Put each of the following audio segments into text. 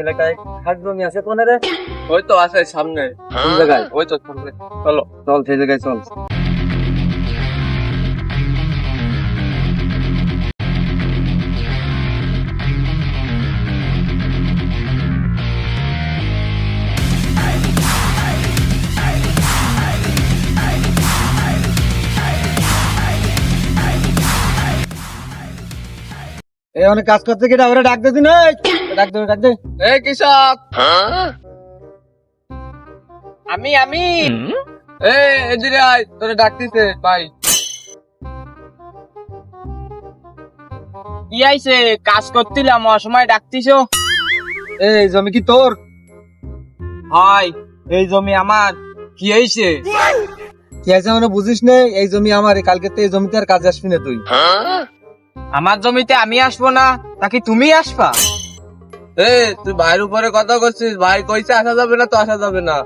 এলাকায় জমি আছে কোনে রে ওই তো আছে সামনে। কোন জায়গায়? ওই তো সামনে। চলো। চল সেই জায়গায় চল। এই অনেক কাজ করতে গেলে ওরা ডাক দিন ডাক দে ডাক দে। কৃষক আমি আমি। এদিকে আয় তোরে ডাকতিছে ভাই। কি আইছে? কাজ করছিলাম অসময় ডাকতিছো। এই জমি কি তোর? হয় এই জমি আমার। কি হয়েছে কি আছে মানে বুঝিস না এই জমি আমার কালকে তো এই জমিতে আর কাজ আসবি না তুই। আমার জমিতে আমি আসব না নাকি তুমি আসবা? এ তুই ভাইয়ের উপরে কথা করছিস ভাই কইছে আসা যাবে না তো আসা যাবে না।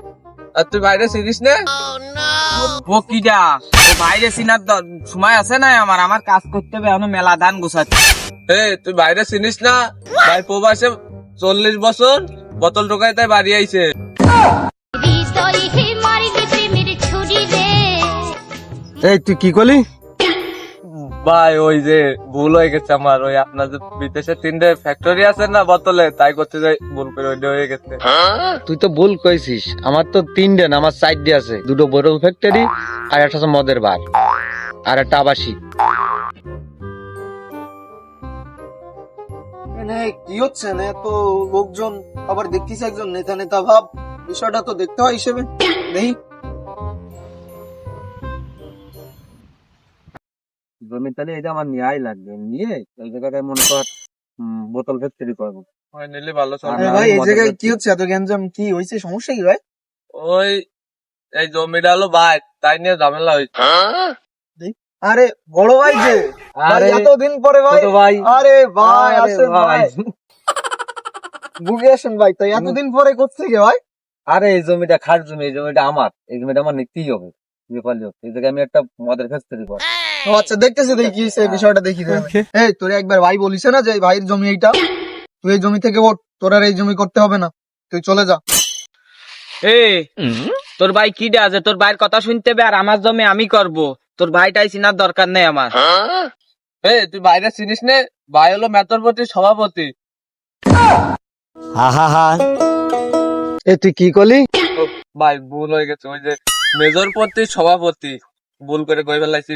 আর তুই বাইরে চিনিস না? ও কিডা ও বাইরে চিনার সময় আছে না আমার আমার কাজ করতে হবে এখনও মেলা ধান গোছাচ্ছে। এ তুই বাইরে চিনিস না? ভাই প্রবাসে চল্লিশ বছর বোতল ঢোকায় তাই বাড়ি আইছে। এই তুই কি করলি? ভাই ওই যে ভুল হয়ে গেছে আমার ওই আপনার যে বিদেশে তিনটে ফ্যাক্টরি আছে না বোতলে তাই করতে যাই ভুল করে ওইটা হয়ে গেছে। তুই তো ভুল কইছিস আমার তো তিনটে না আমার সাইড দিয়ে আছে দুটো বড় ফ্যাক্টরি আর একটা হচ্ছে মদের বার আর একটা আবাসিক এখানে কি হচ্ছে না এত লোকজন আবার দেখতেছি একজন নেতা নেতা ভাব বিষয়টা তো দেখতে হয় হিসেবে নেই? জমি তাহলে এটা আমার নিয়েই লাগবে। নিয়ে এই জায়গাটায় মনে কর বোতল ফ্যাক্টরি করব। নিলে ভালো ভাই এই জায়গায় কি হচ্ছে? এত গ্যাঞ্জাম কি হয়েছে সমস্যা কি ভাই? ওই এই জমিটা হলো ভাই তাই নিয়ে ঝামেলা হয়েছে আরে বড় ভাই যে আরে এতদিন পরে ভাই ভাই। আরে ভাই আসেন ভাই। বুকে আসেন ভাই তাই এতদিন পরে কোথেকে ভাই? আরে এই জমিটা খাট জমি এই জমিটা আমার এই জমিটা আমার নিতেই হবে। যে পারলে হোক। এই জায়গায় আমি একটা মদের ফ্যাক্টরি করব। আচ্ছা দেখতেছি দেখি কি হয়েছে, বিষয়টা দেখি এই তোর একবার ভাই বলিস না যে ভাইয়ের জমি এইটা? তুই এই জমি থেকে ওঠ তোর আর এই জমি করতে হবে না। তুই চলে যা। এ তোর ভাই কিডা আছে তোর ভাইয়ের কথা শুনতে হবে আর আমার জমি আমি করব। তোর ভাইটাই চিনার দরকার নেই আমার। এ তুই বাইরে চিনিস নে? ভাই হলো মেতরপতি সভাপতি। এই তুই কি করলি? ভাই ভুল হয়ে গেছে ওই যে মেজরপতি সভাপতি। ভুল করে কই ফেলাইছি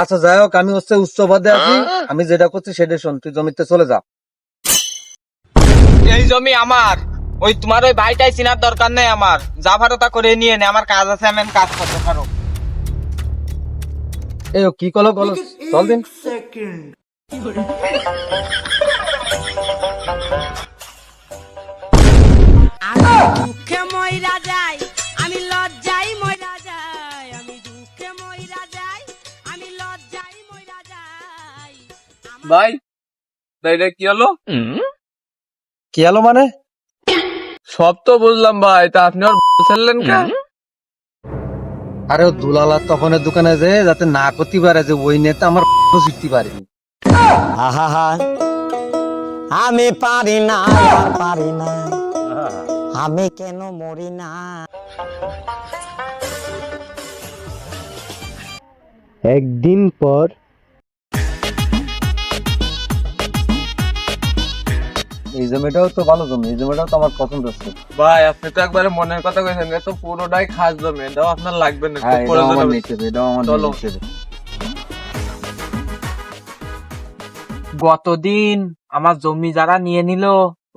আচ্ছা যাই হোক আমি হচ্ছে উচ্চ পদে আছি। আমি যেটা করছি সেটা শোন তুই জমিতে চলে যা। এই জমি আমার। ওই তোমার ওই ভাইটাই চিনার দরকার নেই আমার। যা তা করে নিয়ে নে আমার কাজ আছে আমি কাজ করতে পারো। এই কি কলো বলো। চল দিন। ময়রা ভাই তাই রে কি হলো? কি হলো মানে? সব তো বুঝলাম ভাই তা আপনি আর ছেড়লেন কে? আরে ও দুলালা তখন দোকানে যে যাতে না করতে পারে যে ওই নেতা আমার শিখতে পারিনি। আমি পারি না পারি না। আমি কেন মরি না? একদিন পর এই জমিটাও তো ভালো জমি এই জমিটাও তো আমার পছন্দ হচ্ছে। ভাই আপনি তো একবারে মনের কথা কইছেন এ তো পুরোটাই খাস জমি এটাও আপনার লাগবে না খুব প্রয়োজন হবে। এটাও আমার চলো। গতদিন আমার জমি যারা নিয়ে নিল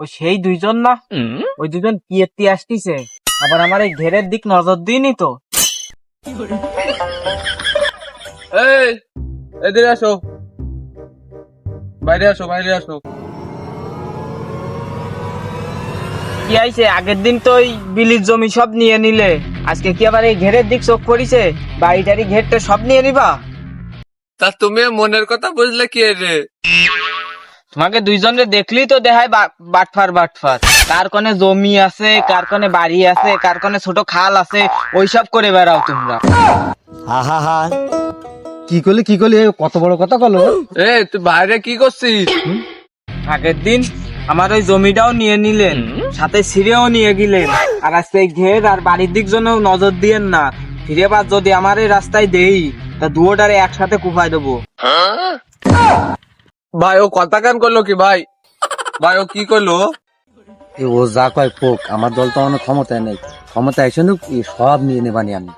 ওই সেই দুইজন না? ওই দুজন কিয়েতি আসতিছে। আবার আমার এই ঘেরের দিক নজর দিইনি তো? এই এদিকে আসো। বাইরে আসো বাইরে আসো। কি আইছে? আগের দিন তো ওই বিলির জমি সব নিয়ে নিলে। আজকে কি আবার এই ঘেরের দিক চোখ পড়িছে? বাড়িটারি ঘেরটা সব নিয়ে নিবা? তা তুমি মনের কথা বুঝলে কি রে? তোমাকে দুইজনে দেখলি তো দেখায় বাটফার বাটফার। কার কোনে জমি আছে কার কোনে বাড়ি আছে কার কোনে ছোট খাল আছে ওইসব করে বেড়াও তোমরা। আহা হা কি করলি কি করলি? কত বড় কথা কলো? এ তুই বাইরে কি করছিস? আগের দিন আমার ওই জমিটাও নিয়ে নিলেন সাথে ছিঁড়েও নিয়ে গেলেন। আর আজকে ঘের আর বাড়ির দিক জন্য নজর দিয়েন না। ফিরে বাদ যদি আমার এই রাস্তায় দেই তা দুয়োটারে একসাথে কুপাই দেবো। ভাই ও কথা কান করল কি ভাই? ভাই ও কি করল? ও যা কয় পোক আমার দল তো অনেক ক্ষমতায় নেই। ক্ষমতা এসে নুক সব নিয়ে নেবানি আমি।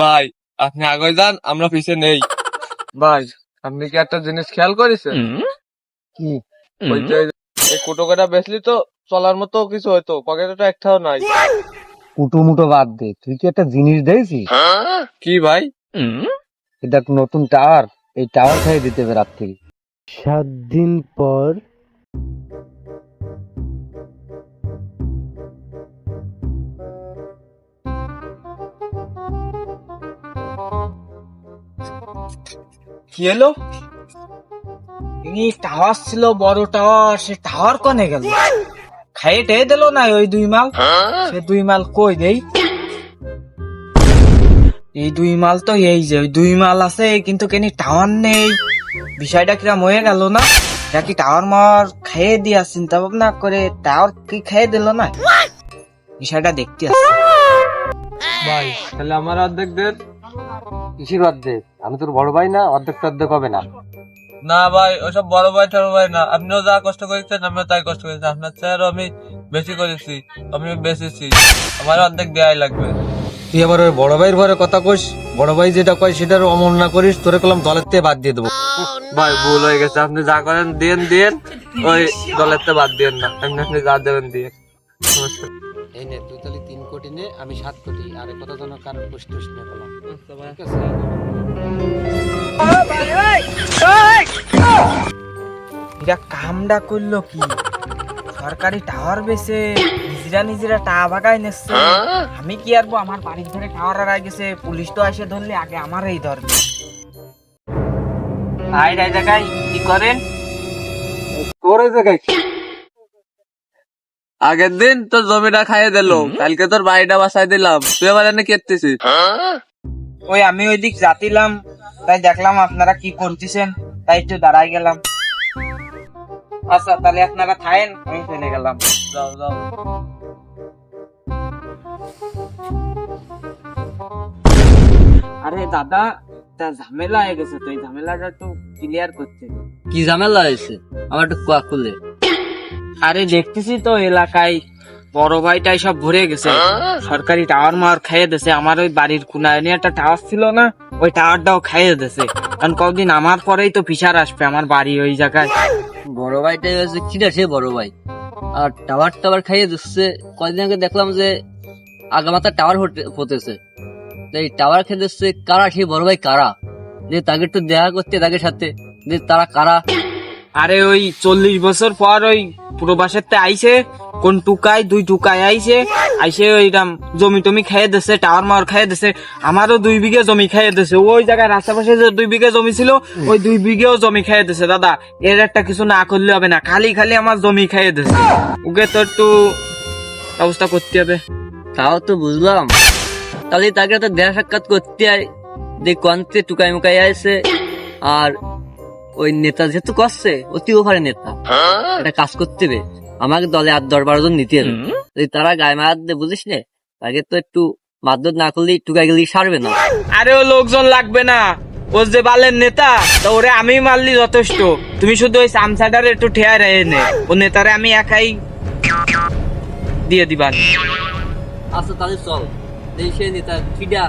ভাই আপনি আগে যান আমরা পিছে নেই। ভাই আপনি কি একটা জিনিস খেয়াল করেছেন? কি? ওই যে এই কুটোকাটা বেচলি তো চলার মতো কিছু হয়তো পকেটে তো একটাও নাই। কুটো মুটো বাদ দে তুই কি একটা জিনিস দিয়েছিস কি ভাই? এটা একটা নতুন টাওয়ার এই টাওয়ার খাইয়ে দিতে হবে রাত থেকে সাত দিন পর কি হলো? এই টাওয়ার ছিল, বড় টাওয়ার, সে টাওয়ার কনে গেল। খাইয়ে টেয়ে দিল না ওই দুই মাল? সে দুই মাল কই দেই? এই দুই মাল তো এই যে দুই মাল আছে, কিন্তু কেনি টাওয়ার নেই। বিষয়টা কিরাম হয়ে গেল না? এটা কি টাওয়ার মার খাইয়ে দিয়া চিন্তা ভাবনা করে টাওয়ার কি খাইয়ে দিল না? বিষয়টা দেখতে আসছে ভাই, তাহলে আমার অর্ধেক দেন কিসের অর্ধেক? আমি তোর বড় ভাই না অর্ধেক অর্ধেক হবে না। না ভাই ওসব বড় ভাই ছোট ভাই না। আপনিও যা কষ্ট করেছেন আমিও তাই কষ্ট করেছি। আপনার চেয়ারও আমি বেশি করেছি আমিও বেঁচেছি। আমার অর্ধেক দেয়াই লাগবে। তুই আবার ওই বড় ভাইয়ের ঘরে কথা কইস? বড় ভাই যেটা কয় সেটার অমল না করিস তোরে কলম দলের থেকে বাদ দিয়ে দেবো। ভাই ভুল হয়ে গেছে। আপনি যা করেন দেন দেন। ওই দলের তো বাদ দিয়েন না। আপনি আপনি যা দেবেন দিয়ে। এই নে তুই তাহলে তিন কোটি নে আমি সাত কোটি। আর কারোর ঠিক আছে? এরা কামডা করল কি? সরকারি টাওয়ার বেছে নিজেরা নিজেরা টা ভাগাই নিচ্ছে। আমি কি আরবো আমার বাড়ির ধরে টাওয়ার আর গেছে। পুলিশ তো এসে ধরলে আগে আমার এই ধরবে। ভাই রাই জায়গায় কি করেন? তোর জায়গায়? আগের দিন তোর জমিটা খাইয়ে দিল কালকে তোর বাড়িটা বাসায় দিলাম। তুই আবার এনে কেটেছিস ওই আমি ওই দিক যাতিলাম তাই দেখলাম আপনারা কি করতেছেন তাই একটু দাঁড়াই গেলাম। আচ্ছা তাহলে আপনারা খায়েন আমি ফেলে গেলাম। যাও যাও। আরে দাদা তা ঝামেলা হয়ে গেছে তো এই ঝামেলাটা একটু ক্লিয়ার করতে। কি ঝামেলা হয়েছে? আমার একটু কোয়া খুলে। আরে দেখতেছি তো এলাকায় বড় ভাইটাই সব ভরে গেছে। সরকারি টাওয়ার মার খাইয়ে দিয়েছে। আমার ওই বাড়ির কোনায় নিয়ে একটা টাওয়ার ছিল না, ওই টাওয়ারটাও খাইয়ে দিয়েছে। কারণ কদিন আমার পরেই তো ফিসার আসবে আমার বাড়ি ওই জায়গায়। বড় ভাইটাই হয়েছে কি সে বড় ভাই? আর টাওয়ার টাওয়ার খাইয়ে দিচ্ছে। কয়দিন আগে দেখলাম যে আগামাতা টাওয়ার হতেছে। এই টাওয়ার খেয়ে দিচ্ছে কারা? সেই বড় ভাই কারা? যে তাকে একটু দেখা করতে তাদের সাথে। যে তারা কারা? আরে ওই চল্লিশ বছর পর ওই প্রবাসের তে আইছে কোন টুকাই দুই টুকাই আইছে আইসে ওইরাম জমি টমি খাইয়ে দিছে টাওয়ার মাওয়ার খাইয়ে দিছে আমারও দুই বিঘে জমি খাইয়ে দিছে। ওই জায়গায় রাস্তা পাশে যে দুই বিঘে জমি ছিল ওই দুই বিঘেও জমি খাইয়ে দিছে দাদা। এর একটা কিছু না করলে হবে না খালি খালি আমার জমি খাইয়ে দিছে। ওকে তো একটু ব্যবস্থা করতে হবে। তাও তো বুঝলাম। তাহলে তাকে তো দেখা সাক্ষাৎ করতে হয় যে কন্তে টুকাই মুকাই আছে আর ওই নেতা যেহেতু করছে অতি ওভারে নেতা। একটা কাজ করতে হবে। আমাকে দলে আট দশ বারো জন নিতে হবে। যদি তারা গায়ে মারাত দিয়ে বুঝিস নে? তাকে তো একটু মারধর না করলে টুকাই গেলে সারবে না। আরে ও লোকজন লাগবে না। ও যে বালের নেতা তো ওরে আমি মারলি যথেষ্ট। তুমি শুধু ওই সামসাটার একটু ঠেয়া রেহে নে। ও নেতারে আমি একাই দিয়ে দিবা। আচ্ছা তাহলে চল। এই নেতা ফিডা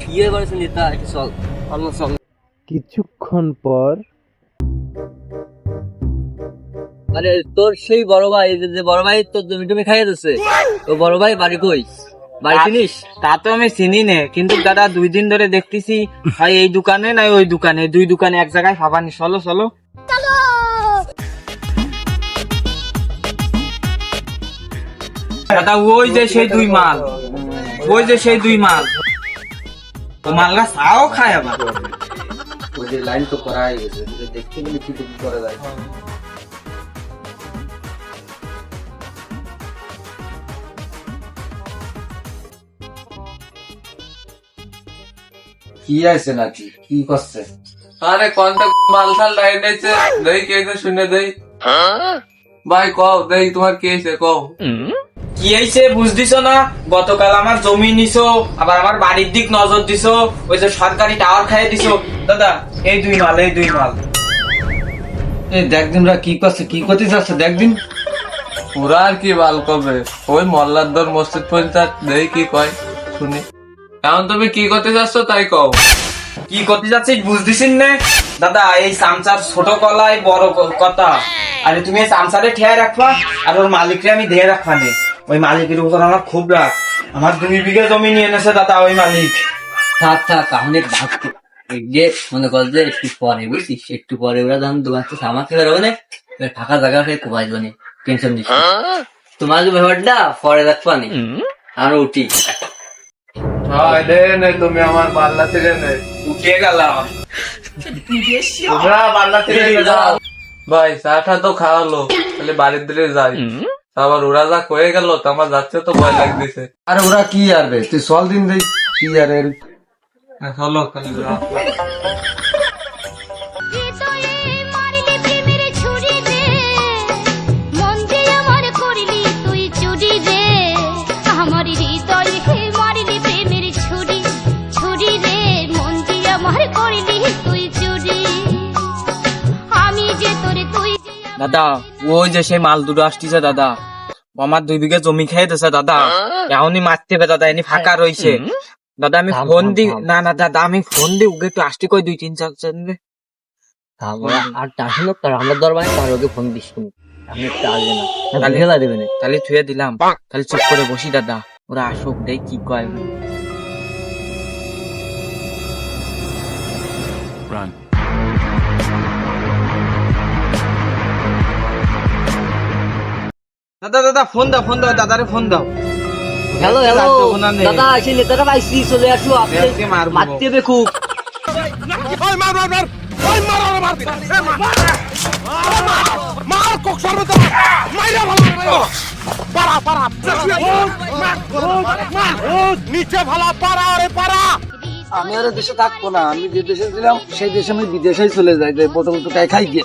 বিয়ে করেছে নেতা একটু চল চলো চলো। কিছুক্ষণ পর আরে তোর সেই বড় ভাই যে- যে বড় ভাই তোর জমি টমি খাইয়ে দিচ্ছে ও বড় ভাই বাড়ি কই? বাড়ি চিনিস? তা তো আমি চিনি নে কিন্তু দাদা দুই দিন ধরে দেখতেছি হয় এই দোকানে নাই ওই দোকানে দুই দোকানে এক জায়গায় চলো চলো। দাদা ওই যে সেই দুই মাল ওই যে সেই দুই মাল। ও মালটা চাও খায় আবার। ওই যে লাইন তো করা হয়ে গেছে দেখতে গেলে কি করা যায়। কি আছে নাকি? কি করছে? আরে মাল সাল লাইন আছে দেই কে শুনে দেই। ভাই কও দেখি তোমার কি হয়েছে কও। কি হয়েছে বুঝদিছ না? গতকাল আমার জমি নিছো আবার আমার বাড়ির দিক নজর দিছো ওই যে সরকারি টাওয়ার খাইয়ে দিছো। দাদা এই দুই মাল এই দুই মাল। এই দেখ দিন ওরা কি করছে কি করতে যাচ্ছে দেখ দিন। ওরা আর কি বাল কবে? ওই মল্লার দর মসজিদ পঞ্চায়েত দেখি কি কয় শুনি। এখন তুমি কি করতে চাচ্ছ তাই কও। কি করতে যাচ্ছিস বুঝদিছিস না? দাদা এই সামসার ছোট কলাই বড় কথা। আরে তুমি এই সামসারে ঠিয়ায় রাখবা আর ওর মালিকরে আমি দিয়ে রাখবা নে ওই মালিকের উপর আমার খুব রাগ। আমার দুই বিঘা জমি নিয়ে এনেছে দাদা ওই মালিক। থাক থাক ভাগতে এই যে মনে কর যে একটু পরে বুঝছিস? একটু পরে ওরা যখন দোকান থেকে সামান খেয়ে বেরোবে না ফাঁকা জায়গা খেয়ে কোপাই মানে টেনশন দিস তোমার যে ব্যাপারটা পরে রাখবা নি। আর উঠি। হ্যাঁ তুমি আমার পাল্লা থেকে নে। উঠে গেলাম। পাল্লা থেকে যাও। ভাই চাটা তো খাওয়ালো। তাহলে বাড়ির দিকে যাই। আবার ওরা যা কয়ে গেল তো আমার যাচ্ছে তো ভয় লাগতেছে। আরে ওরা কি আর রে তুই চল দিন দেখ কি আর হ্যাঁ, চলো তাহলে দাদা ওই যে সেই মাল দুটো আসতেছে দাদা। আমার দুই বিঘা জমি খেয়ে দিছে দাদা। এখনই মারতে হবে দাদা এনি ফাঁকা রয়েছে। দাদা আমি ফোন দি। না না দাদা আমি ফোন দি ওকে একটু আসতে কই দুই তিন চার চার আর তার আমার দরবারে তার ওকে ফোন দিস তুমি। আমি একটু আসবে না। তাহলে খেলা দেবে না। তাহলে থুয়ে দিলাম। তাহলে চুপ করে বসি দাদা। ওরা আসুক দেখ কি কয়। দাদা দাদা ফোন দাও ফোন দাও দাদারে ফোন দাও। Hello hello. দাদা সেই নেতারা পাইছি চলে আসো আপনি। মারতে হবে খুব আমি আর দেশে থাকব না। আমি যে দেশে ছিলাম সেই দেশে আমি বিদেশেই চলে যাই বোতল তো খাই গিয়ে।